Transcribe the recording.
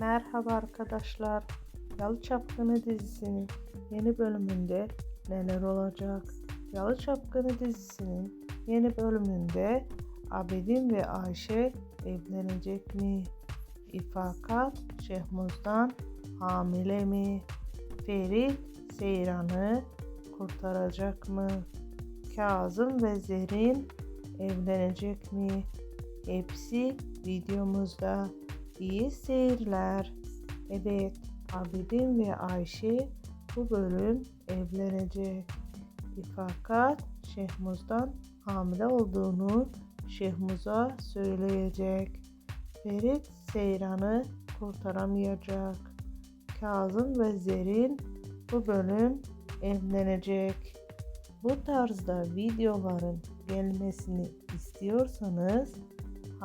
Merhaba arkadaşlar. Yalı Çapkını dizisinin yeni bölümünde neler olacak? Yalı Çapkını dizisinin yeni bölümünde Abidin ve Ayşe evlenecek mi? İfakat Şehmuz'dan hamile mi? Ferit Seyran'ı kurtaracak mı? Kazım ve Zerrin evlenecek mi? Hepsi videomuzda. İyi seyirler. Evet, Abidin ve Ayşe bu bölüm evlenecek. Fakat Şehmuz'dan hamile olduğunu Şehmuz'a söyleyecek. Ferit Seyran'ı kurtaramayacak. Kazım ve Zerrin bu bölüm evlenecek. Bu tarzda videoların gelmesini istiyorsanız